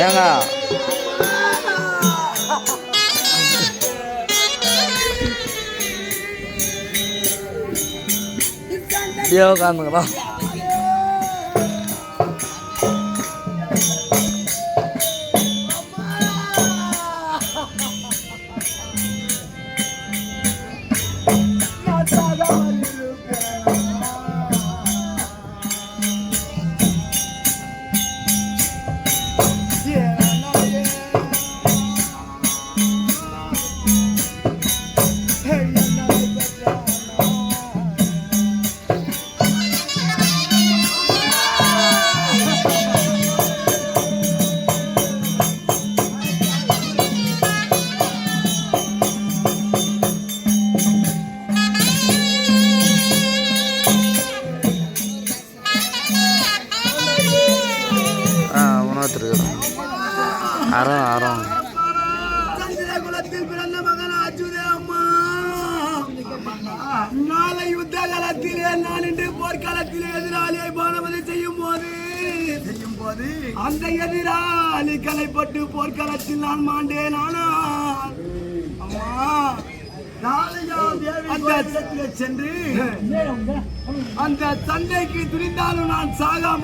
ஏங்க யோகா இருந்துங்களா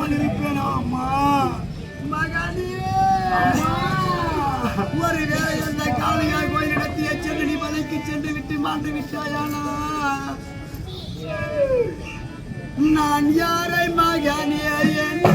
கொண்டிருப்பேன் அம்மா. மகனே! ஒரு வேளை அந்த நான் யாரை மகனே என்று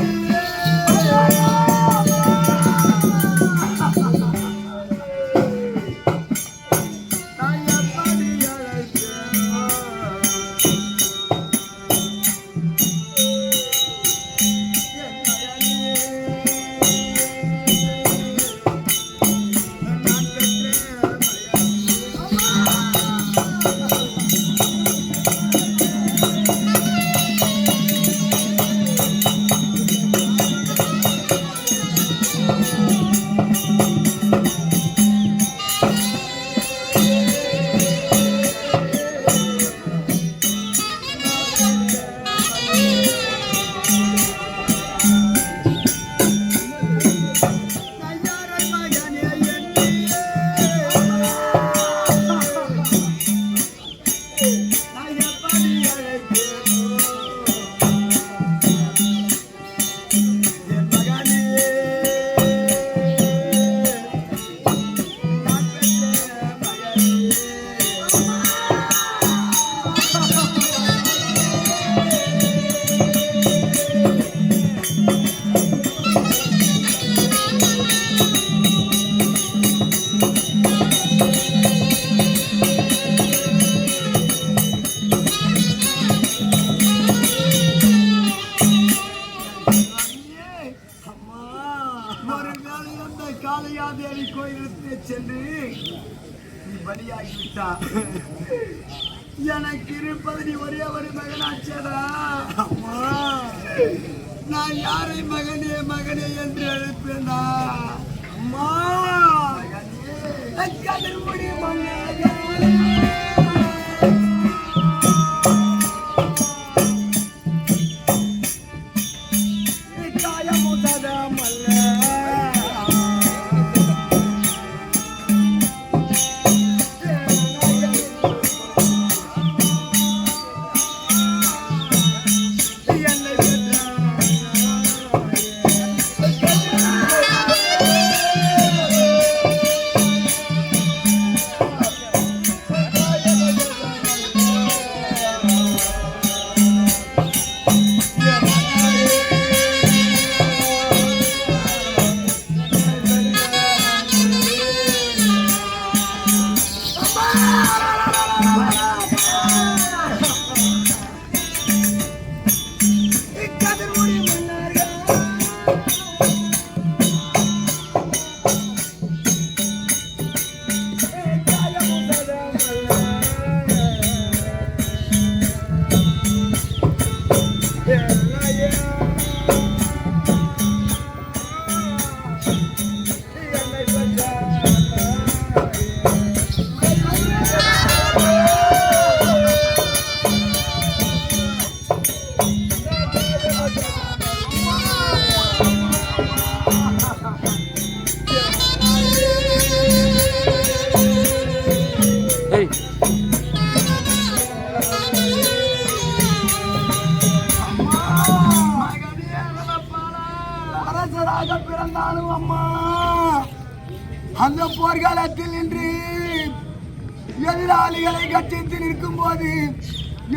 போது.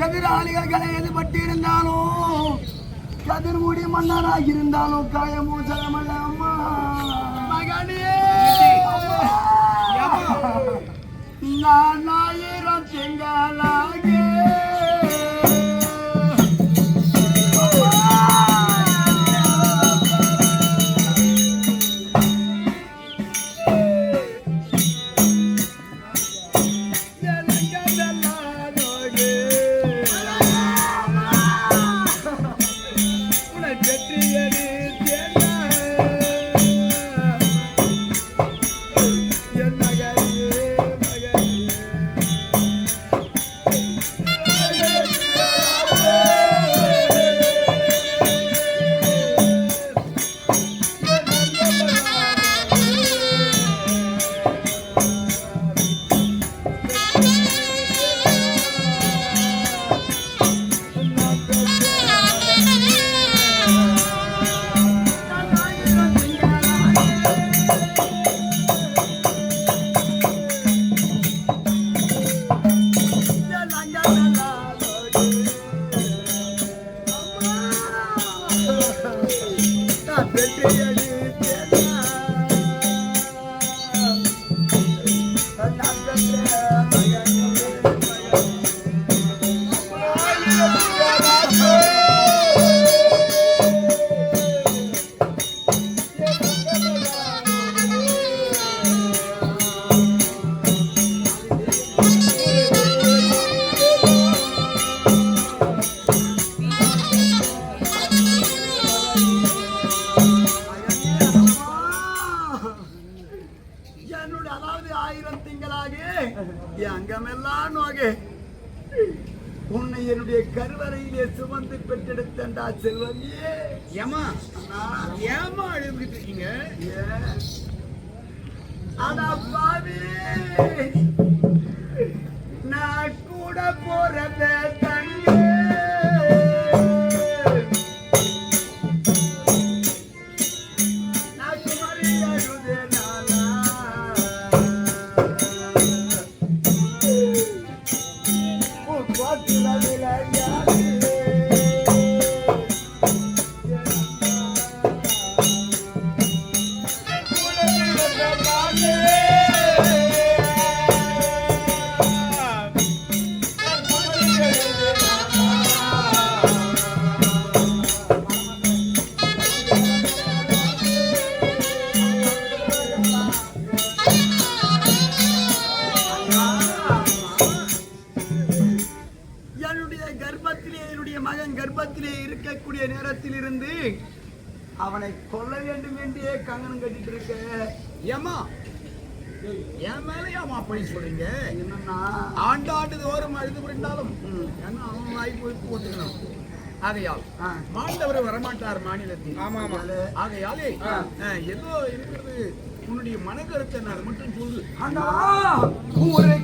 எதிராளிகள் எதுபட்டு இருந்தாலும் கதிர்முடி மன்னராக இருந்தாலும் காயமூசலமல்ல அம்மா. மகனே. நான் ஆயிரம் திங்களாக செல்வமே. ஏமா ஏமா கொல்ல வேண்டும் என்றே கங்கணம் கட்டிட்டு இருக்க? ஏமா என் மேல ஏமா போய் சொல்றீங்க? என்னன்னா ஆண்டாண்டு தோறும் அழுது புரிந்தாலும் ம். என்ன அவன் வாய் போய் போட்டுக்கணும். ஆகையால். மாண்டவர் வரமாட்டார் மாநிலத்தில். ஆமா. ஆகையாலே ஏதோ இருக்கிறது. உன்னுடைய மனக்கருத்தை நான் அதை மட்டும் சொல்லு. உள்ளவரே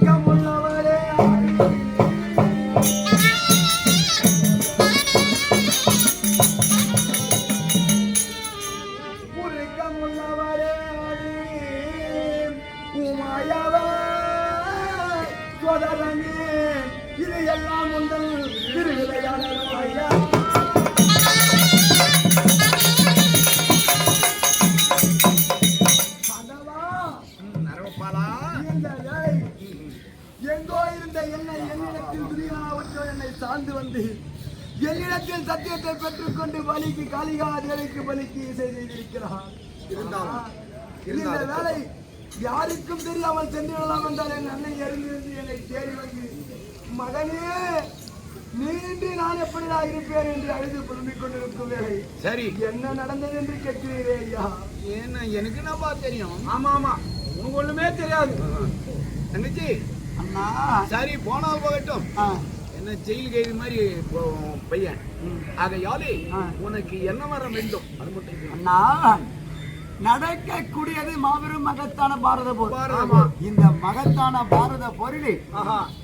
என்னை சார்ந்து வந்து என்னிடத்தில் சத்தியத்தை பெற்றுக்கொண்டு பலிக்கு காளிகா தேவிக்கு பலிக்கு இசை செய்திருக்கிறார். இந்த. வேலை யாருக்கும் தெரியாமல் சென்று விடலாம் என்றால் என் அன்னை இறங்கிருந்து என்னை தேடி வந்து மகனே நீரின்றி நான் எப்படிடா இருப்பேன்? என்று அழுது புலம்பிக் கொண்டிருக்கும் வேலை. சரி. என்ன நடந்தது என்று கேட்கிறீரே ஐயா? ஏன்னா எனக்கு என்னப்பா தெரியும்? ஆமா ஆமா. உனக்கு ஒண்ணுமே தெரியாது. தங்கச்சி. அண்ணா. சரி போனால் போகட்டும். என்ன ஜெயில் கைது மாதிரி பையன். ஆகையாலே. உனக்கு என்ன வரம் வேண்டும்? அது மட்டும். அண்ணா நடக்கக்கூடியது மாபெரும் மகத்தான பாரத போர். இந்த மகத்தான பாரத போரில்.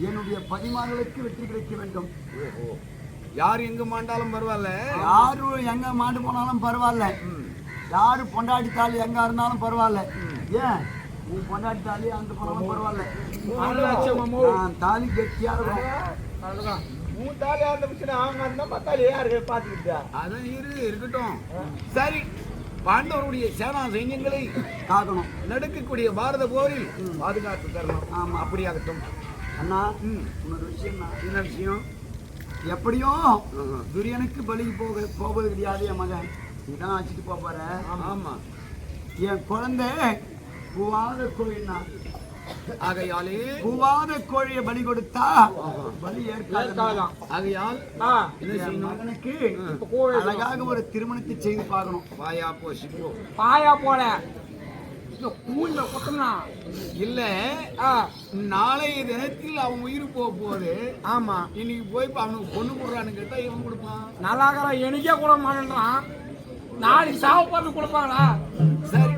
என்னுடைய பதிமார்களுக்கு வெற்றி கிடைக்க வேண்டும். யார் எங்க மாண்டாலும் பரவாயில்ல. யாரு எங்க மாண்டு போனாலும் பரவாயில்ல. யாரு பொண்டாட்டி தாலி எங்க இருந்தாலும் பரவாயில்ல. ஏன்? உன் பொண்டாட்டி தாலி அந்த போனாலும் பரவாயில்ல. தாலி கெட்டியா இருக்கும் அவ்வளவுதான். உன் தாலி அந்த மிஷின் அவங்க அந்த பத்தாலி யாரு பாத்துக்கிட்டா அதான் இரு இருக்கட்டும். சரி பாண்டவருடைய சேனா சைன்யங்களை காக்கணும். நடக்கக்கூடிய பாரத போரில் பாதுகாத்து தரணும். ஆமா. அப்படியாகட்டும். அண்ணா ம். இன்னொரு விஷயம் என்ன? விஷயம்? எப்படியும் துரியனுக்கு பலி போக போவது கிடையாது என் மகன். இதான் அழைச்சிட்டு போக போற. ஆமா. என் குழந்தை பூவாத கோழின்னா ஆகையாலே பூவாத கோழியை பலி கொடுத்தா பலி ஏற்காது. ஏற்காதாம். ஆகையால் மகனுக்கு அழகாக ஒரு திருமணத்தை செய்து பார்க்கணும். வாயா போ சிப்போ பாயா போல. கூண்ட குத்தனா இல்ல நாளைய தினத்தில் அவன் உயிர் போக போகுது. ஆமா. இன்னைக்கு போய் அவனுக்கு பொண்ணு போடுறான்னு கேட்டா இவன் கொடுப்பான். நல்லாக்கிற எனக்கே கூட மாட்டேன்றான். நாளைக்கு பார்த்து கொடுப்பாங்களா சரி.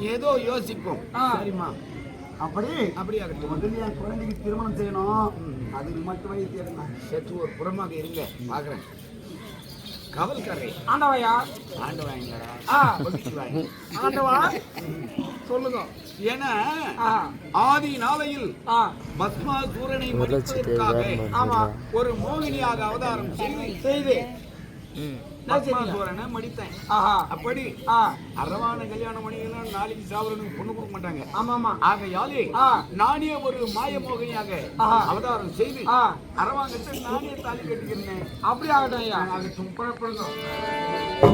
ஏதோ யோசிப்போம். ஆ. சரிம்மா. அப்படி? அப்படியாகட்டும். முதல்ல என் குழந்தைக்கு திருமணம் செய்யணும். அதுக்கு மட்டும் தேடுங்க. சற்று ஒரு புறமாக இருங்க. பாக்குறேன். கவல்கரை ஆண்டவையா? ஆண்டு வாங்கினாரா ஆ. வாங்கி ஆண்டவா? சொல்லுங்க. ஏன்னா ஆதி நாளையில் ஒரு லட்சத்தி மடிப்பதற்காக ஒரு மோகினியாக அவதாரம் செய்து. மடித்தேன். ஆஹா. அப்படி ஆ. அறவான கல்யாணம் பண்ணிக்கலாம் நாளைக்கு சாவரனுக்கு பொண்ணு கொடுக்க மாட்டாங்க. ஆமா ஆமா ஆகையாலே. நானே ஒரு மாய மோகினியாக ஆஹா. அவதாரம் செய்து ஆ. அரவாங்கத்தை நானே தாலி கட்டிக்கிறேன் அப்படி ஆகட்டும் ஐயா. ஆகட்டும் புறப்படுங்க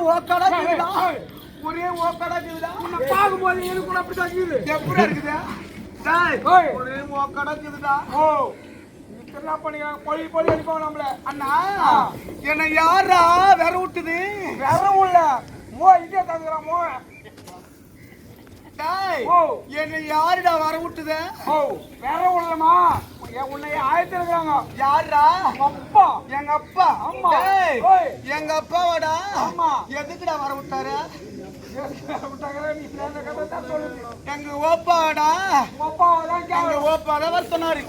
ஒரே ஓக்கடக்குதுடா ஒரே ஓக்கடக்குதுடா உன்னை பார்க்கும்போது எனக்கு கூட அப்படிதான் இருக்குது. எப்படி இருக்குது. டேய், ஓய். ஒரே ஓக்கடக்குதுடா ஓ. என்ன பண்ணிக்கிறாங்க பொழி பொழி அடிப்பாங்க நம்மள. அண்ணா என்ன யாரா விர விட்டுது வேற உள்ள மோ இங்கே மோ. ஓ. என்ன யாருடா வர விட்டுது ஓ வேற உள்ளமா உன்னை ஆயத்து இருக்கிறாங்க யாரா அப்பா. எங்க அப்பா? ஓய். எங்க அப்பாவாடா? ஆமா. எதுக்குடா வர விட்டாரு எங்க ஓப்பாடா எங்க ஓப்பாடா வர சொன்னாரு.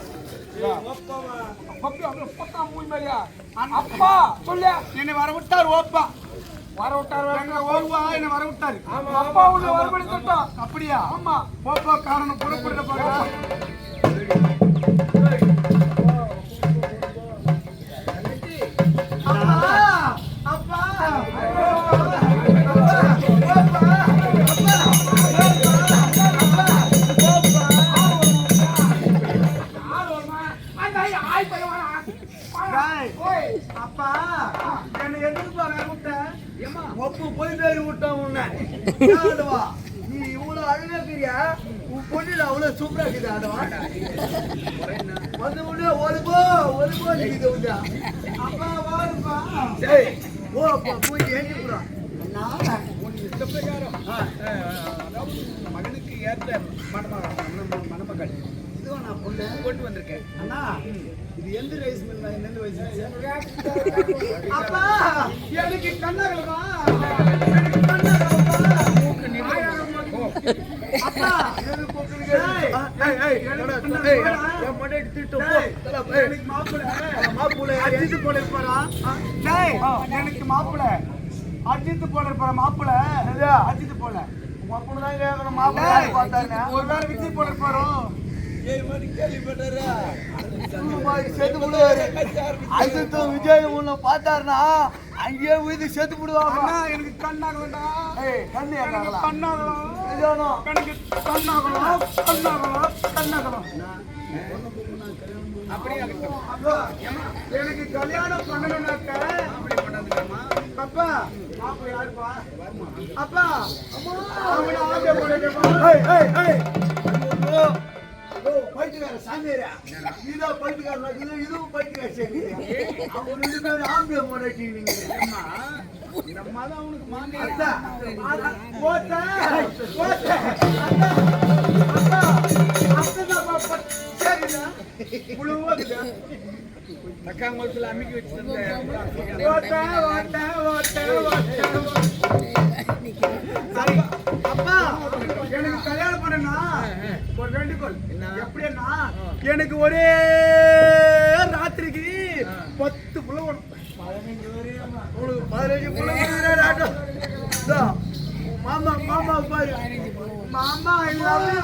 அப்பா சொல்லு. என்னை வர விட்டாரு ஓப்பா. வர விட்டாரு எங்க ஓப்பா என்ன வர விட்டாரு அப்பா உள்ள வருபடி திட்டம் அப்படியா? ஆமா. ஓப்பா காரணம் புறப்பட பாருடா. பொண்ணு அவ்வளவு சூப்பரா இருக்குது ஆடுவா வந்து உடனே ஒரு போ ஒரு போ நிக்குது உண்டா? அப்பா வாருப்பா. சரி. ஓ அப்பா போய் இந்த மகனுக்கு ஏற்ற மணமகள் மணம- மணமகள். இதுவும் நான் பொண்ணு? கொண்டு வந்திருக்கேன். அண்ணா இது எந்த ரைஸ் மில் எந்த வயசு அப்பா எனக்கு அப்பா எனக்கு கொக்குங்க ஏய் ஏய் ஏய் என் மொட்டை திட்டு போ எனக்கு மாப்பிள மாப்பிள அஜித் போட இருப்பாரா டேய் எனக்கு மாப்பிள அஜித் போல மாப்பிள தான் கேட்கணும் மாப்பிள பார்த்தாங்க ஒரு வேளை விஜய் போட இருப்பாரோ விஜய் உன்னை பார்த்தாருன்னா அங்கேயே உயிர் செத்து விடுவாங்க எனக்கு கண்ணாகலடா ஏய் கண்ணு கண்ணாகலாம் நிஜானோ எனக்கு கண்ணாகலாம். கண்ணாகலாம் கண்ணாகலாம். எனக்கு கல்யாணம் பண்ணணும்னாக்க அப்பா யாருப்பா? அப்பா அவனை ஆசை பண்ணுங்கம்மா பைத்தியக்கார சாமியாரா இதோ பைத்தியக்கார இது இதுவும் பைத்தியக்கார சரி. அவங்க ரெண்டு பேரும் ஆம்பிய மாட்டீங்க அம்மா. அப்பா எனக்கு கல்யாணம் பண்ணனா ஒரு வேண்டுகோள் எப்படின்னா எனக்கு ஒரே ராத்திரிக்கு பத்து புள்ள பதினஞ்சு புள்ள மாமா மாமா பாரு. மாமா எல்லாமே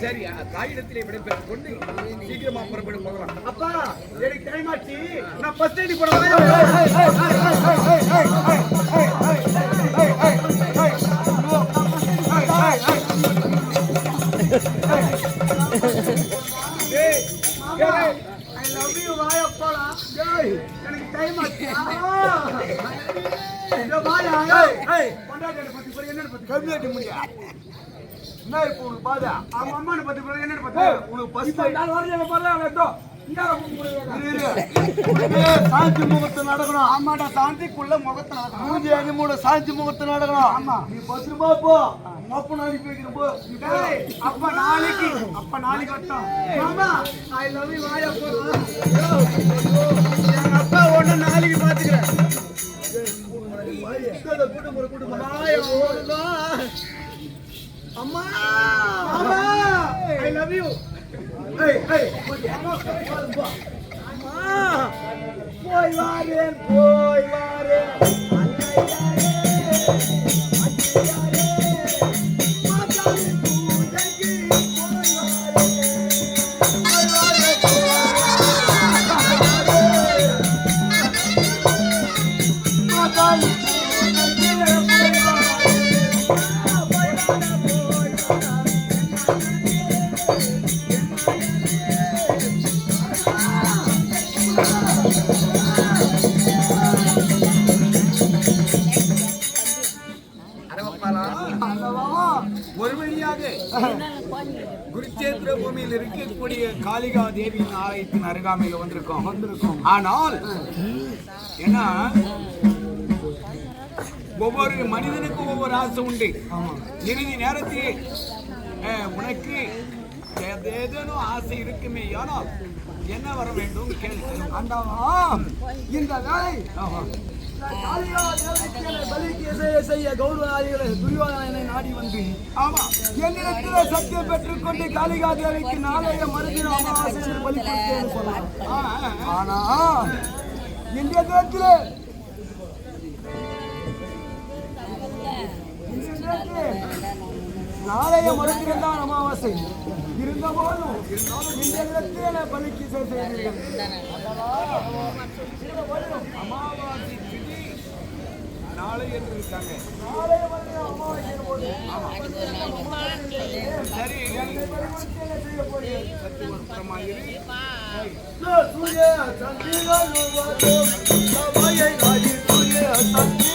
சரி தாயிடத்திலே விடைபெற்றுக் கொண்டு சீக்கிரமா புறப்பட்டு போகலாம். அப்பா எனக்கு டைம் ஆச்சு. நான் ஃபர்ஸ்ட் எனக்கு டைம் ஆச்சு. பொண்டாட்டியை பத்தி கம்மியாட்டி முடியா? என்ன இப்போ உனக்கு பாதா? அவங்க அம்மானை பத்தி போய் என்னன்னு பத்தி உனக்கு ஃபர்ஸ்ட் நான் வரல கூப்பிடுங்க சாந்தி முகூர்த்தம் நடக்கணும். ஆமாடா சாந்திக்குள்ள முகத்தை நடக்கணும். மூஞ்சி அனிமூட சாந்தி முகூர்த்தம் நடக்கணும். ஆமா. நீ பத்திரமா போ. மொப்ப நாளைக்கு வைக்கிறேன் போ. அப்ப நாளைக்கு அப்ப நாளைக்கு வட்டம் மாமா ஐ லவ் யூ வாயா போ. பூமியில் இருக்கக்கூடிய காளிகா தேவியின் ஆலயத்தின் அருகாமையில் வந்திருக்கோம். வந்திருக்கோம். ஆனால் என்ன ஒவ்வொரு மனிதனுக்கும் ஒவ்வொரு ஆசை உண்டு. இறுதி நேரத்தில் உனக்கு ஏதேதேனும் ஆசை இருக்குமே ஆனால் என்ன வர வேண்டும் கேள்வி ஆண்டவா இந்த வேலை காளியா செய்ய செய்ய நாடி வந்து ஆமா என்னிடத்தில் சத்தியம் பெற்றுக்கொண்டு காளிகா தேவிக்கு நாளைய மறுதின அமாவாசை பலி கொடுத்தேன்னு சொன்னார் ஆ, ஆ. ஆனா இந்த நேரத்தில் நாளைய மறுத்திருந்தான் அமாவாசை. இருந்த போதும் இந்த இடத்தில பலிக்கு செய்தீர்கள் அமாவாசை திதி நாளை என்று இருக்காங்க. சரி சூரிய சந்திரன் சூரிய சந்திரன்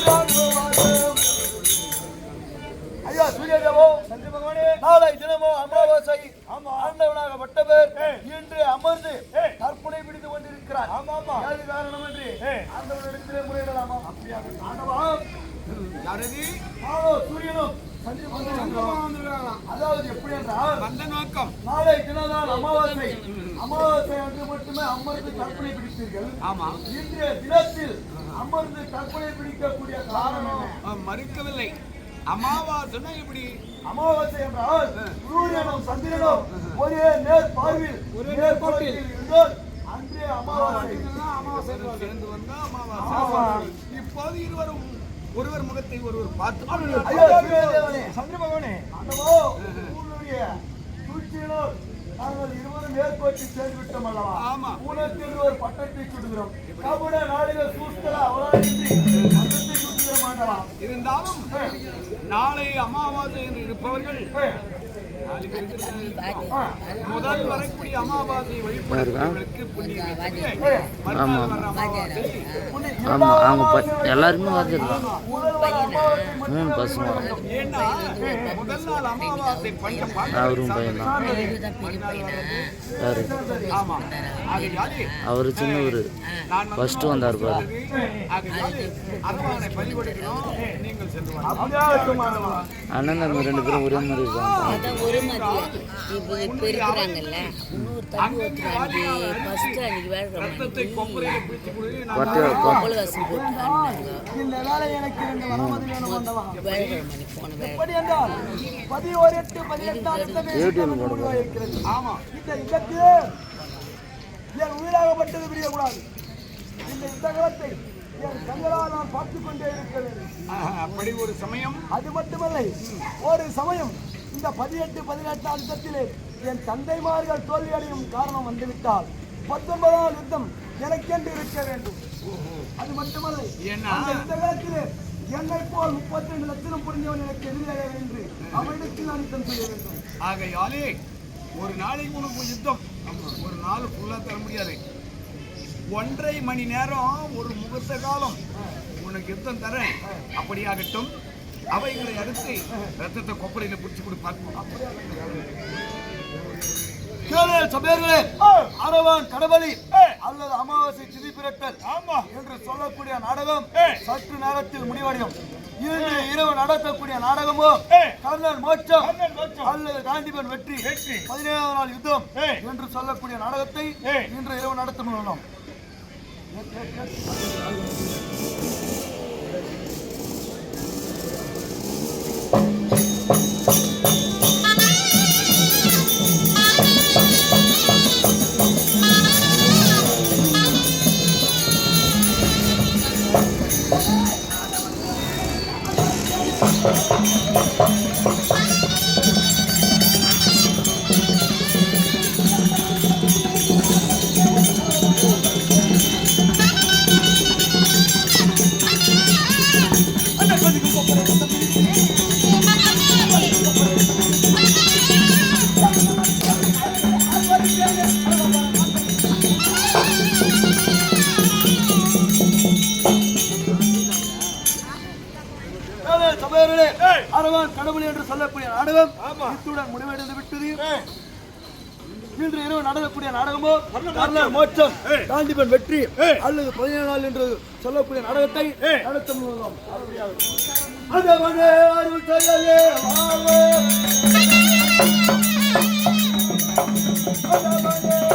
ஆண்டவனாகப்பட்டவர் இன்று அமர்ந்து தற்புனை பிடித்து கொண்டிருக்கிறார். ஆமா ஆமா ஏது காரணம் என்று ஆண்டவனிடத்திலே முறையிடலாமா? அப்படியா ஆண்டவா. யாரதி? சூரியனும் அதாவது எப்படி என்றால் வந்த நோக்கம். நாளை தினம்தான் அமாவாசை. அமாவாசை அன்று மட்டுமே அமர்ந்து கற்பனை பிடித்தீர்கள். ஆமா. இன்றைய தினத்தில் அமர்ந்து கற்பனை பிடிக்கக்கூடிய காரணம் மறுக்கவில்லை. அமாவாசைன்னா இப்படி. அமாவாசை என்றால் சூரியனும் சந்திரனும் ஒரே நேர் பார்வையில் ஒரே நேர் கோட்டில் இருந்தால் அன்றே அமாவாசை. அமாவாசை. சேர்ந்து வந்தா. அமாவாசை. இப்போது இருவரும் ஒருவர் முகத்தை ஒருவர் பார்த்து சந்திர பகவானே. அந்தவோ உங்களுடைய நாங்கள் இருவரும் மேற்கோட்டில் சேர்ந்து விட்டோம் அல்லவா? ஆமா. உனக்கு ஒரு பட்டத்தை சுடுகிறோம். கபட நாடுகள் சூஸ்தல அவராயின்றி பட்டத்தை இருந்தாலும் நாளை அமாவாசை என்று இருப்பவர்கள் முதல் வரக்கூடிய அமாவாசை வழிபடுறவர்களுக்கு புண்ணியம் ஆமாம் அவங்க எல்லாருமே வந்துருக்காங்க மூணு பசங்க அவரும் பையன் தான் யாரு அவர் சின்னவர் நான் ஃபர்ஸ்ட் வந்தார் பாரு அண்ணன் தம்பி ரெண்டு பேரும் ஒரே மாதிரி இருக்காங்க. மதியம் இப்போ இப்போ இருக்கிறாங்கல்ல? இன்னொரு தம்பி ஒருத்தர் அன்னைக்கு ஃபர்ஸ்ட் அன்னைக்கு வேலை ரத்தத்தை கொப்பரையில பிடிச்சு கொடுத்து நான் கொட்டை கொ- பொம்பளை வாசம் போட்டு வேலைக்கிழமை போன உயிராகப்பட்டது பிரியக்கூடாது. இந்த யுத்த காலத்தை என் கண்களால் நான் பார்த்துக் கொண்டே அப்படி ஒரு சமயம். அது மட்டுமல்ல ஒரு சமயம் இந்த பதினெட்டு பதினெட்டாம் யுத்தத்திலே என் தந்தைமார்கள் தோல்வியடையும் காரணம் வந்துவிட்டால் பத்தொன்பதாம் யுத்தம் எனக்கென்று இருக்க வேண்டும். அது மட்டுமல்ல? அந்த யுத்த காலத்திலே என்னை போல் முப்பத்தி ரெண்டு லட்சம் புரிஞ்சவன் எனக்கு எதிராக என்று அவனுக்கு நான் யுத்தம் செய்ய வேண்டும். ஆகையாலே ஒரு நாளைக்கு உனக்கு யுத்தம் ஒரு நாள் ஃபுல்லா தர முடியாது. ஒன்றரை மணி நேரம் ஒரு முகூர்த்த காலம் உனக்கு யுத்தம் தரேன். அப்படியாகட்டும் அவைகளை அடுத்து ரத்தத்தை கொப்பரையில பிடிச்சு கொடு பார்ப்போம். கேளு சபையர்களே அரவான் கடவுளி அல்லது அமாவாசை திதி பிரட்டல் ஆமா. என்று சொல்லக்கூடிய நாடகம் சற்று நேரத்தில் முடிவடையும். இன்று இரவு நடத்தக்கூடிய நாடகமோ கர்ணன் மோட்சம் அல்லது காந்திபன் வெற்றி பதினேழாம் நாள் யுத்தம் என்று சொல்லக்கூடிய நாடகத்தை இன்று இரவு நடத்த முடியும் நடக்கக்கூடிய நாடகமோ? கர்ணன் மோட்சம் காந்திபன் வெற்றி. அல்லது பதினேழு நாள் என்று சொல்லக்கூடிய நாடகத்தை நடத்த முழுவதும் அதவனே அருள் செயலே. அதவனே